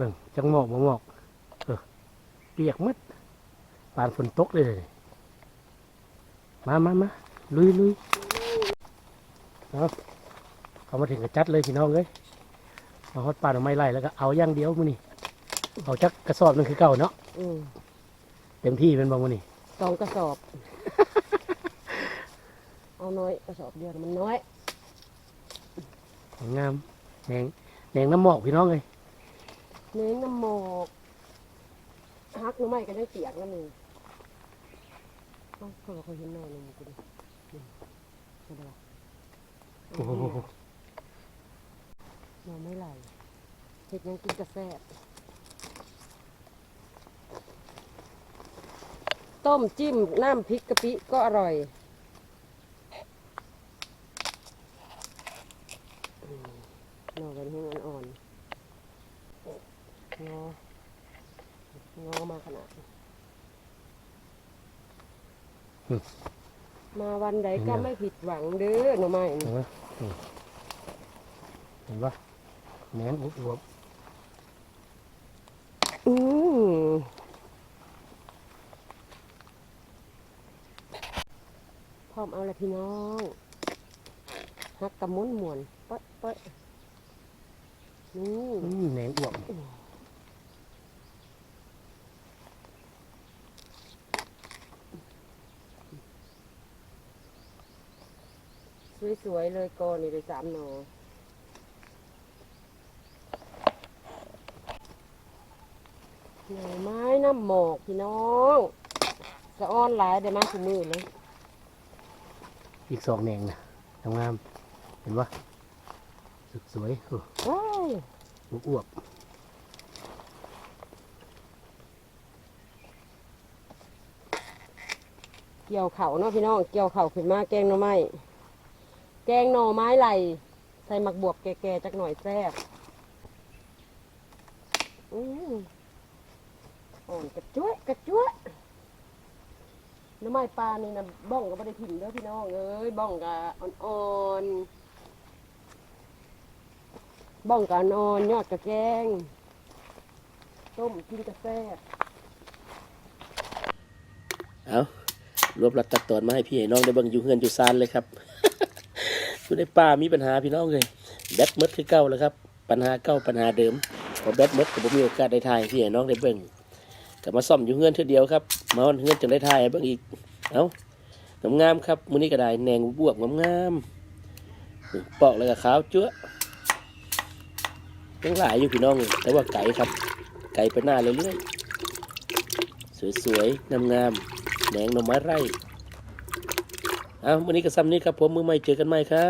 บิ่งจังหมอกบ่หมอก เออเปียกหมัดปานฝนตกเลยเลยมามามาลุยลุยเอาเขามาถึงกระจัดเลยพี่น้องเลยมาฮอดปานเอาไม้ไล่แล้วก็เอาอย่างเดียวมื้อนี้เอาจักกระสอบหนึงคือเก่าเนาะอืมเต็มที่เป็นบ่มื้อนี้สองกระสอบ เอาน้อยกระสอบเดียวมันน้อยงามแหนงแหนงน้ำหมอกพี่น้องเลย เน้นน้ำหมอกฮักหรือไม่ก็ยังเปียกแล้วนี่เอ้าเขาบอกเขาเห็นหน้าหนึ่งกูดินี่เห็นปะล่ะโอ้โหนอนไม่ไหลเห็ดยังกินกาแฟต้มจิ้มน้ำพริกกะปิก็อร่อยอืมนอนกันให้มันอ่อน งองอมาขนาดนี้มาวันใดก็ไม่ผิดหวังเด้อหน่อไม้เห็นไหมอืมเห็นปะแหนงอวบอืมพร้อมเอาละพี่น้องฮักกระมุนมวนเป๊ะเป๊ะนี่ๆอืมแหนงอวบ สวยๆเลยก่อนนี่เลยสามหนอหน่อไม้น้ำหมอกพี่น้องสะอ้อนหลายได้มากถึงมือเลยอีกสองแหนงนะงามๆเห็นปะสุดสวยโอ้ว้ายอวบเกี่ยวเข่าเนาะพี่น้อง เกี่ยวเข่าขึ้นมาแกงหน่อไม้ แกงหน่อไม้ไหลใส่หมักบวบแก่ๆจักหน่อยแซ่บอืมอ่อนกระจ้ยกระจ้ยน้ำไม้ปลานี่นะบ้องก็ไม่ได้ถิ่มเด้อพี่น้องเอ้ยบ้องก็อ่อนๆบ้องก็อ่อนยอดกระแกง ต้มกินกาแฟเอารวบรัดตัดตอนมาให้พี่ให้น้องได้เบิ่งอยู่เฮือนอยู่ซานเลยครับ อยู่ในป่ามีปัญหาพี่น้องเลยแบตมดคือเก่าแล้วครับ ปัญหาเก่าปัญหาเดิมพอแบตมดก็บ่มีโอกาสได้ถ่ายพี่น้องได้เบิ่งก็มาซ่อมอยู่เฮือนเทื่อเดียวครับมาฮอดเฮือนจังได้ถ่ายเบิ่งอีกเอ้างามๆครับมื้อนี้ก็ได้แหนงบวบงามๆปอกแล้วก็ขาวจั๊วยังหลายอยู่พี่น้อง แต่ว่าไก่ครับ ไก่ไปหน้าเรื่อยๆสวยๆงามๆแหนงหน่อไม้ไร่เอาวันนี้ก็ซ้ำนี้ครับผมมือใหม่เจอกันใหม่ครับ